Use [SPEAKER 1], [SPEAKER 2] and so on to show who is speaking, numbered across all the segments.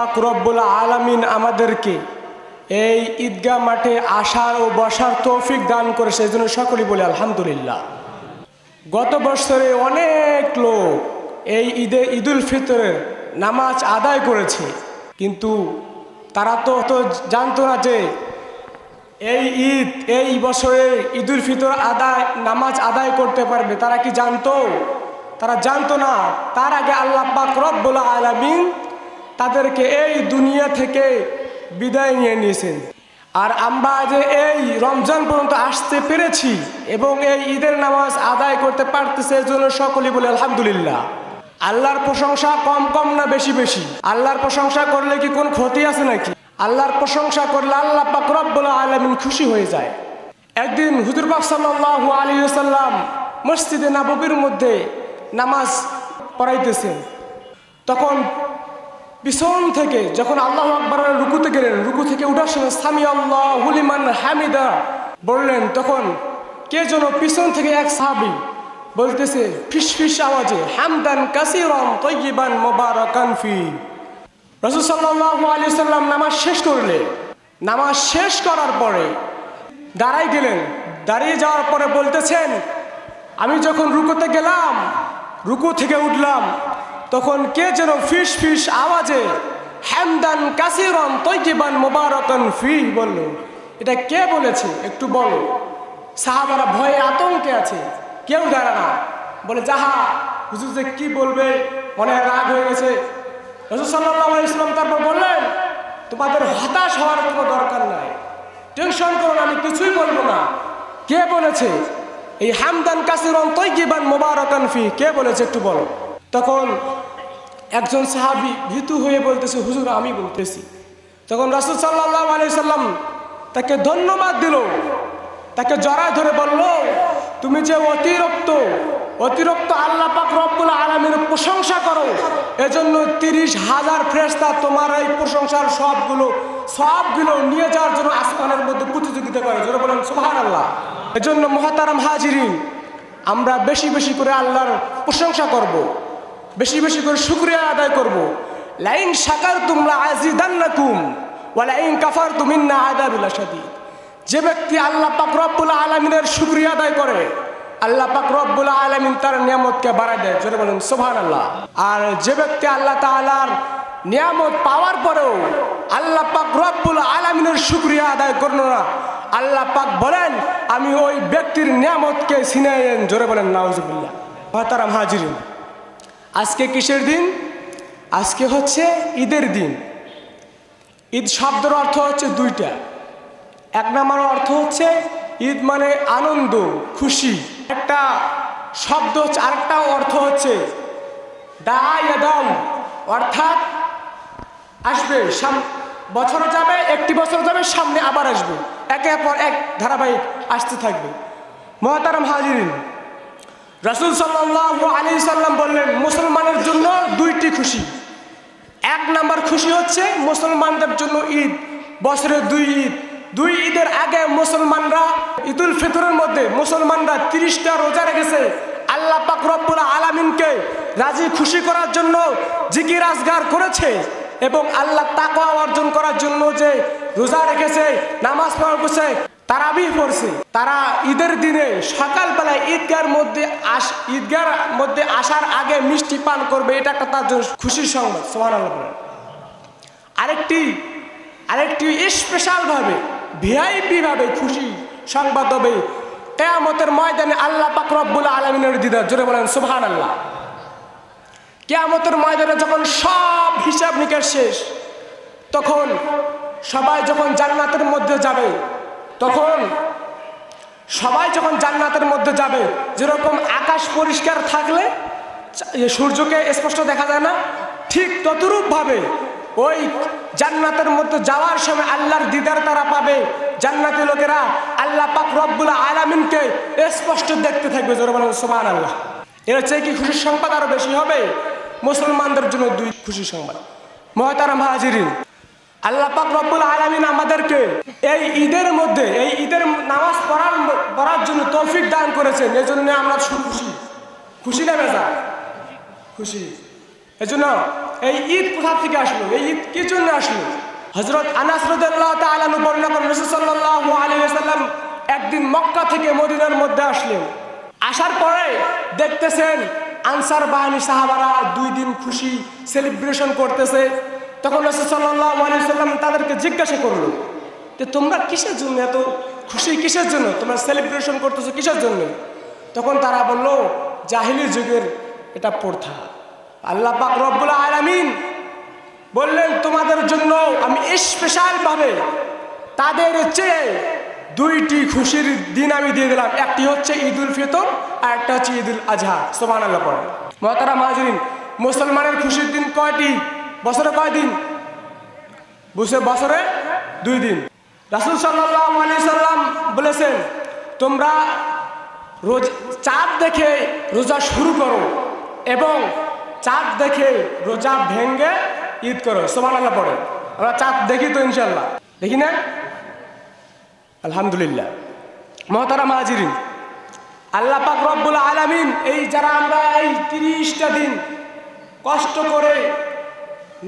[SPEAKER 1] রব্বুল আলামিন আমাদেরকে এই ঈদগাহ মাঠে আসার ও বসার তৌফিক দান করে সেই জন্য সকলেই বলে আলহামদুলিল্লাহ। গত বছরে অনেক লোক এই ঈদে ঈদুল ফিতরের নামাজ আদায় করেছে, কিন্তু তারা তো তো জানতো না যে এই ঈদ, এই বছরে ঈদুল ফিতর আদায়, নামাজ আদায় করতে পারবে। তারা কি জানতো? তারা জানতো না। তার আগে আল্লাহ পাক রব্বুল আলামিন তাদেরকে এই দুনিয়া থেকে বিদায় নিয়ে নিয়েছেন। আর আমরা যে এই রমজান পর্যন্ত আসতে পেরেছি এবং এই ঈদের নামাজ আদায় করতে পারতেছে এই জন্য সকলেই বলে আলহামদুলিল্লাহ। আল্লাহর প্রশংসা কম কম না বেশি বেশি? আল্লাহর প্রশংসা করলে কি কোন ক্ষতি আছে নাকি? আল্লাহর প্রশংসা করলে আল্লাহ পাক রব্বুল আলামিন খুশি হয়ে যায়। একদিন হুজুর পাক সাল্লাল্লাহু আলাইহি সাল্লাম মসজিদে নববীর মধ্যে নামাজ পড়াইতেছেন। তখন পিছন থেকে যখন আল্লাহ আকবরের রুকুতে গেলেন, রুকু থেকে উঠার সময় সামি আল্লাহ হুলিমান হামিদা। বললেন, তখন কে যেন পিছন থেকে এক সাহাবি বলতেছে, ফিস ফিস আওয়াজে, হামদান কাসিরম তৈবান মোবারকান ফি। রসুল সাল্লাহ আলী সাল্লাম নামাজ শেষ করলে। নামাজ শেষ করার পরে দাঁড়াই গেলেন। দাঁড়িয়ে যাওয়ার পরে বলতেছেন, আমি যখন রুকুতে গেলাম, রুকু থেকে উঠলাম তখন কে যেন ফিস ফিস আওয়াজে হ্যামদান কাসিরন তৈজিবান মোবারকন ফি বলল। এটা কে বলেছে? একটু বলো। সাহাবারা ভয়ে আতঙ্কে আছে। কেউ দাঁড়া না। বলে, যাহা হুজুর যে কি বলবে, মনে হয় রাগ হয়ে গেছে। রসুল সাল্লাহ ইসলাম তারপর বললেন, তোমাদের হতাশ হওয়ার কোনো দরকার নাই। টেনশন করো আমি কিছুই বলব না। কে বলেছে? এই হামদান কাসিরন তৈগিবান মোবারকান ফি কে বলেছে একটু বলো। তখন একজন সাহাবি ভীতু হয়ে বলতেছে, হুজুর, আমি বলতেছি। তখন রাসুল সাল্লাহ আলি সাল্লাম তাকে ধন্যবাদ দিল। তাকে জড়ায় ধরে বলল, তুমি যে অতিরিক্ত অতিরিক্ত আল্লাহ পাক রব্বুল আলমীর প্রশংসা করো, এজন্য তিরিশ হাজার ফ্রেস্তা তোমার এই প্রশংসার সবগুলো সবগুলো নিয়ে যাওয়ার জন্য আসমানের মধ্যে প্রতিযোগিতা করে। জোরে বলেন সোহান আল্লাহ এজন্য মহাতারাম হাজিরিন, আমরা বেশি বেশি করে আল্লাহর প্রশংসা করব। বেশি বেশি করে শুক্রিয়া আদায় করব। লাইন সাকার তোমরা আজিদান্নাকুম ওয়ালাইন কাফার তুমিন্না আদাবুল্লা সাদিদ যে ব্যক্তি আল্লাহ পাক রব্বুল আলমিনের শুক্রিয়া আদায় করে, আল্লাহ পাক রব্বুল আলমিন তার নিয়ামতকে বাড়ায় দেয়। জোরে বলেন সোভান আল্লাহ আর যে ব্যক্তি আল্লাহ তালার নিয়ামত পাওয়ার পরেও আল্লাহ পাক রব্বুল আলমিনের শুক্রিয়া আদায় করল না, আল্লাহ পাক বলেন, আমি ওই ব্যক্তির নিয়ামতকে ছিনাইলেন জোরে বলেন, নাউজুবিল্লাহ। মহতারাম হাজিরিন আজকে কিসের দিন? আজকে হচ্ছে ঈদের দিন। ঈদ শব্দের অর্থ হচ্ছে দুইটা। এক নম্বর অর্থ হচ্ছে ঈদ মানে আনন্দ, খুশি। একটা শব্দ হচ্ছে, আরেকটা অর্থ হচ্ছে দাম। অর্থাৎ আসবে, সাম বছর যাবে, একটি বছর যাবে, সামনে আবার আসবে। একে পর এক ধারাবাহিক আসতে থাকবে। মহাতারাম হাজিরিন রাসুল সাল্লাহ আলী সাল্লাম বললেন, মুসলমানের জন্য দুইটি খুশি। এক নাম্বার খুশি হচ্ছে মুসলমানদের জন্য ঈদ, বছরে দুই ঈদ। দুই ঈদের আগে মুসলমানরা ঈদুল ফিতরের মধ্যে মুসলমানরা তিরিশটা রোজা রেখেছে। আল্লাহ পাক রব্বুল আলামিনকে রাজি খুশি করার জন্য জিকির আজগার করেছে এবং আল্লাহ তাকওয়া অর্জন করার জন্য যে রোজা রেখেছে, নামাজ পড়া করছে তারাবি পড়ছে। তারা ঈদের দিনে সকালবেলায় ঈদগার মধ্যে আস ঈদগার মধ্যে আসার আগে মিষ্টি পান করবে, এটা একটা তার জন্য খুশির সংবাদ সোহান আরেকটি আরেকটি স্পেশালভাবে ভিআইপি ভাবে খুশি সংবাদ হবে, কেয়ামতের ময়দানে আল্লাহ পাক রব্বুল আলমিনের দিদার, জোরে বলেন সোহান আল্লাহ কেয়ামতের ময়দানে যখন সব হিসাব নিকাশ শেষ, তখন সবাই যখন জান্নাতের মধ্যে যাবে তখন সবাই যখন জান্নাতের মধ্যে যাবে, যেরকম আকাশ পরিষ্কার থাকলে সূর্যকে স্পষ্ট দেখা যায় না, ঠিক ততরূপভাবে ওই জান্নাতের মধ্যে যাওয়ার সময় আল্লাহর দিদার তারা পাবে। জান্নাতি লোকেরা আল্লাহ পাক রব্বুল আলামিনকে স্পষ্ট দেখতে থাকবে সোমান আল্লাহ এর চেয়ে কি খুশির সংবাদ আরও বেশি হবে? মুসলমানদের জন্য দুই খুশির সংবাদ। মহতারাম হাজিরিন আল্লাহ পাক রব্বুল আলামিন আমাদেরকে এই ঈদের মধ্যে, এই ঈদের নামাজ পড়ার পড়ার জন্য তৌফিক দান করেছেন। এজন্য আমরা খুশি। খুশি না বেজা খুশি। এজন্য এই ঈদ কোথা থেকে আসলো? এই ঈদ কি জন্য আসলো? হজরত আনাস রদুল্লাহ তালু বর্ণনা করেন, রসুল সাল্লাহ আলী সাল্লাম একদিন মক্কা থেকে মদিনার মধ্যে আসলেন। আসার পরে দেখতেছেন আনসার বাহিনী সাহাবারা দুই দিন খুশি সেলিব্রেশন করতেছে। তখন রসুল সাল্লাহ তাদেরকে জিজ্ঞাসা করল যে, তোমরা কিসের জন্য এত খুশি? কিসের জন্য? তোমরা সেলিব্রেশন করতেছো কিসের জন্য? তখন তারা বলল, জাহিলি যুগের এটা প্রথা। আল্লাহ পাক রব্বুল আলামিন বললেন, তোমাদের জন্য আমি স্পেশালভাবে তাদের চেয়ে দুইটি খুশির দিন আমি দিয়ে দিলাম। একটি হচ্ছে ঈদ উল ফিতর আর একটা হচ্ছে ঈদ উল আজহা। সোমান আল্লাহ পড়ে মহতারা মাহাজরিন মুসলমানের খুশির দিন কয়টি? বছরে কয় দিন? বুঝে বছরে দুই দিন। রাসুল সাল্লাহ আলি সাল্লাম বলেছেন, তোমরা রোজ চাঁদ দেখে রোজা শুরু করো এবং চাঁদ দেখে রোজা ভেঙ্গে ঈদ করো। সোমান আল্লাহ পড়ে। আমরা চাঁদ দেখি তো ইনশাল্লাহ দেখি না? আলহামদুলিল্লাহ। মহতারা মাহাজিরিন আল্লাহ পাক রব্বুল আলামিন এই, যারা আমরা এই তিরিশটা দিন কষ্ট করে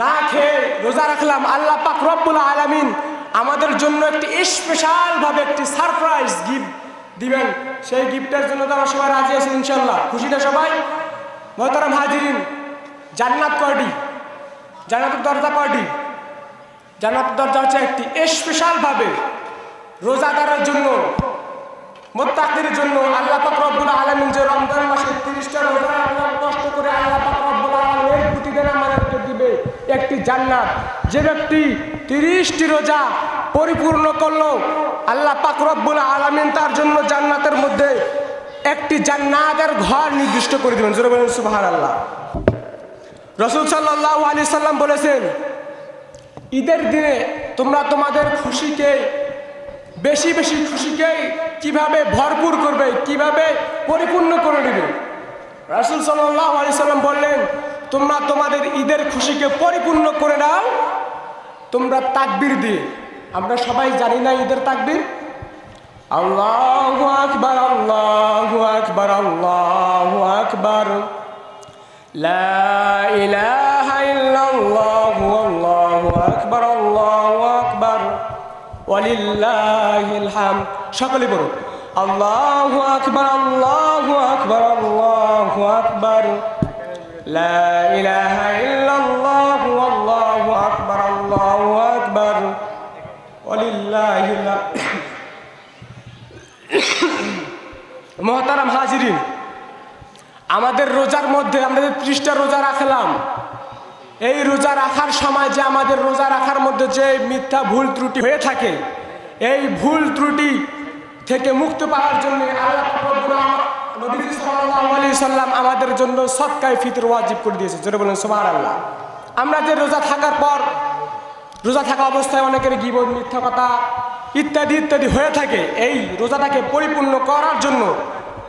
[SPEAKER 1] না খেয়ে রোজা রাখলাম। আল্লাহ পাক রব্বুল আলামিন আমাদের জন্য একটি স্পেশালভাবে একটি সারপ্রাইজ গিফট দিবেন। সেই গিফটের জন্য তো আমরা সবাই রাজি আছি ইনশাল্লাহ খুশি না সবাই? মহতারাম হাজিরিন, জান্নাত কয়টি? জান্নাতের দরজা কয়টি? জান্নাতের দরজা হচ্ছে একটি স্পেশালভাবে রোজাদারের জন্য মোত্তাকির জন্য। আল্লাহ পাক রব্বুল আলামিন যে রমজান মাসে 30টা রোজা কষ্ট করে আল্লাহ পাক রব্বুল আলামিন প্রতিদিন আমাদেরকে দিবে একটি জান্নাত। যে ব্যক্তি 30টি রোজা পরিপূর্ণ করল, আল্লাহ পাক রব্বুল আলামিন তার জন্য জান্নাতের মধ্যে একটি জান্নাতের ঘর নির্দিষ্ট করে দিবেন। জোরে বলেন, সুবহানাল্লাহ। রসুল সাল্লাল্লাহু আলাইহি সাল্লাম বলেছেন, ঈদের দিনে তোমরা তোমাদের খুশিকে, বেশি বেশি খুশিকে কীভাবে ভরপুর করবে, কীভাবে পরিপূর্ণ করে নেবে? রাসুল সাল্লাহ আলি সাল্লাম বললেন তোমরা তোমাদের ঈদের খুশিকে পরিপূর্ণ করে নাও। তোমরা তাকবির দিয়ে। আমরা সবাই জানি না ঈদের তাকবির? আল্লাহ আকবর আল্লাহ আকবর আল্লাহ আকবর। আকবর, আল্লাহ আকবর। হাম সকলে বলুন, আল্লাহ আকবর আল্লাহ আকবর আল্লাহ আকবর। لا إله إلا الله والله أكبر الله أكبر ولله الحمد মহতারাম হাজিরিন আমাদের রোজার মধ্যে আমাদের ত্রিশটা রোজা রাখলাম এই রোজা রাখার সময় যে আমাদের রোজা রাখার মধ্যে যে মিথ্যা ভুল ত্রুটি হয়ে থাকে এই ভুল ত্রুটি থেকে মুক্ত পাওয়ার জন্য আল্লাহ সাল্লাম আমাদের জন্য সৎকায় ফিতর ওয়াজিব করে দিয়েছে। জোরে বলেন সোমার আল্লাহ আমরা যে রোজা থাকার পর, রোজা থাকা অবস্থায় অনেকের গিবন মিথ্যা কথা ইত্যাদি ইত্যাদি হয়ে থাকে, এই রোজাটাকে পরিপূর্ণ করার জন্য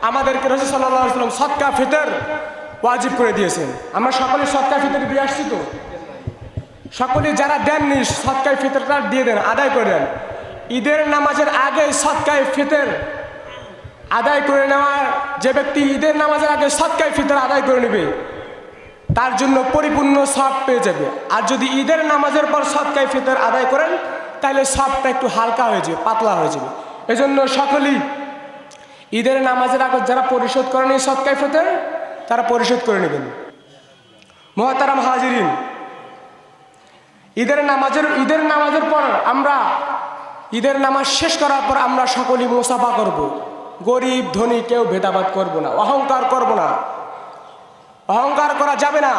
[SPEAKER 1] আমাদেরকে রসুল সাল্লাহ সাল্লাম সৎকা ফিতর ওয়াজিব করে দিয়েছেন। আমরা সকলে সৎকা ফিতর দিয়ে আসছি তো? সকলে যারা দেননি সৎকায় ফিতরটা দিয়ে দেন, আদায় করে দেন। ঈদের নামাজের আগে সৎকায় ফিতর আদায় করে নেওয়া যে ব্যক্তি ঈদের নামাজের আগে সৎকায় ফিতর আদায় করে নেবে, তার জন্য পরিপূর্ণ সব পেয়ে যাবে। আর যদি ঈদের নামাজের পর সৎকায় ফিতর আদায় করেন, তাহলে সবটা একটু হালকা হয়ে যাবে, পাতলা হয়ে যাবে। এজন্য সকলেই ঈদের নামাজের আগে যারা পরিশোধ করেন এই সৎকায় ফিতর তারা পরিশোধ করে নেবেন। মহাতারাম হাজিরিন, ঈদের নামাজের ঈদের নামাজের পর আমরা, ঈদের নামাজ শেষ করার পর আমরা সকলেই মুসাফা করব। গরিব ধনী কেউ ভেদাভাদ করব না, অহংকার করব না। অহংকার করা যাবে না।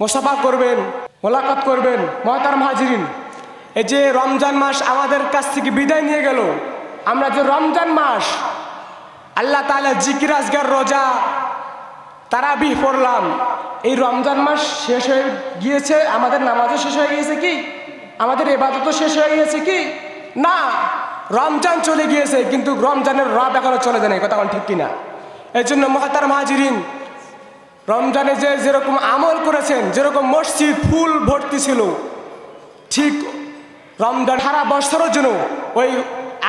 [SPEAKER 1] মোসাফা করবেন, মোলাকাত করবেন মহাতার হাজিরিন। এই যে রমজান মাস আমাদের কাছ থেকে বিদায় নিয়ে গেল, আমরা যে রমজান মাস, আল্লাহ তালা জিকির, আজগার, রোজা, তারাবিহ পড়লাম। এই রমজান মাস শেষ হয়ে গিয়েছে, আমাদের নামাজও শেষ হয়ে গিয়েছে কি? আমাদের এবাদতও শেষ হয়ে গিয়েছে কি? না। রমজান চলে গিয়েছে, কিন্তু রমজানের রব এখনও চলে যায় না কথা ঠিক কিনা? এই জন্য মহাতার মাহাজিরিন রমজানে যে যেরকম আমল করেছেন, যেরকম মসজিদ ফুল ভর্তি ছিল, ঠিক রমজান সারা বছরের জন্য ওই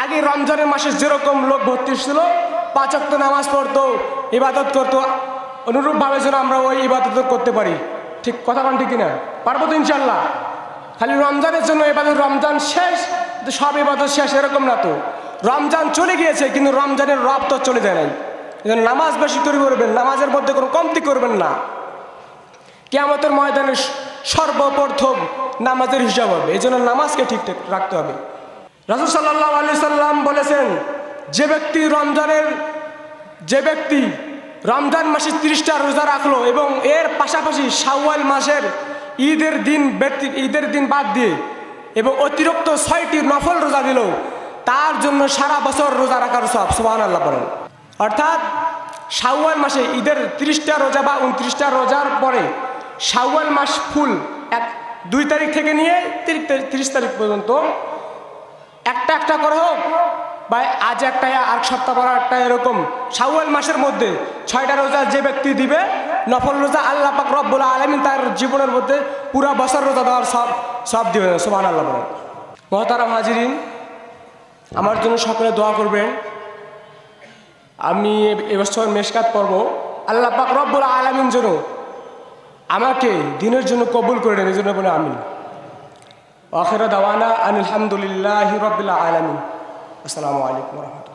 [SPEAKER 1] আগে রমজানের মাসে যেরকম লোক ভর্তি ছিল পাঁচক্ত নামাজ পড়তো, ইবাদত করতো, অনুরূপভাবে যেন আমরা ওই ইবাদত করতে পারি। ঠিক কথা বলেন ঠিক কিনা? পারব তো ইনশাল্লাহ খালি রমজানের জন্য এবার রমজান শেষ সব এবার শেষ, এরকম না তো। রমজান চলে গিয়েছে, কিন্তু রমজানের রব তো চলে যায় নাই। নামাজ বেশি করে করবেন, নামাজের মধ্যে কোনো কমতি করবেন না। কেয়ামতের ময়দানে সর্বপ্রথম নামাজের হিসাব হবে এই জন্য নামাজকে ঠিক রাখতে হবে। রাসুল সাল্লাহ আলি সাল্লাম বলেছেন, যে ব্যক্তি রমজানের, যে ব্যক্তি রমজান মাসে তিরিশটা রোজা রাখল এবং এর পাশাপাশি শাওয়াল মাসের ঈদের দিন ব্যক্তি ঈদের দিন বাদ দিয়ে এবং অতিরিক্ত ছয়টি নফল রোজা দিল। তার জন্য সারা বছর রোজা রাখার সব সুবাহ আল্লাহ বলেন। অর্থাৎ শাওয়াল মাসে ঈদের তিরিশটা রোজা বা উনত্রিশটা রোজার পরে শাওয়াল মাস ফুল এক, দুই তারিখ থেকে নিয়ে তিরিশ তারিখ তিরিশ তারিখ পর্যন্ত একটা একটা করে হোক বা আজ একটা আর সপ্তাহ পর একটা এরকম। শাওয়াল মাসের মধ্যে ছয়টা রোজা যে ব্যক্তি দিবে নফল রোজা আল্লাহ পাক রব্বুল আলমিন তার জীবনের মধ্যে পুরা বছর রোজা দেওয়ার সব সব দিবেন সোমান আল্লাহ বলেন। মহতারাম হাজিরিন, আমার জন্য সকলে দোয়া করবেন। আমি এবছর মেশকাত পর্ব আল্লাহ পাক রব্বুল আলমিন যেন আমাকে দিনের জন্য কবুল করে নেন, এই জন্য বলে আমিন। আখির দাওয়ানা আনিল হামদুলিল্লাহি আলমিন। আসসালামু আলাইকুম রহমতুল্লাহ।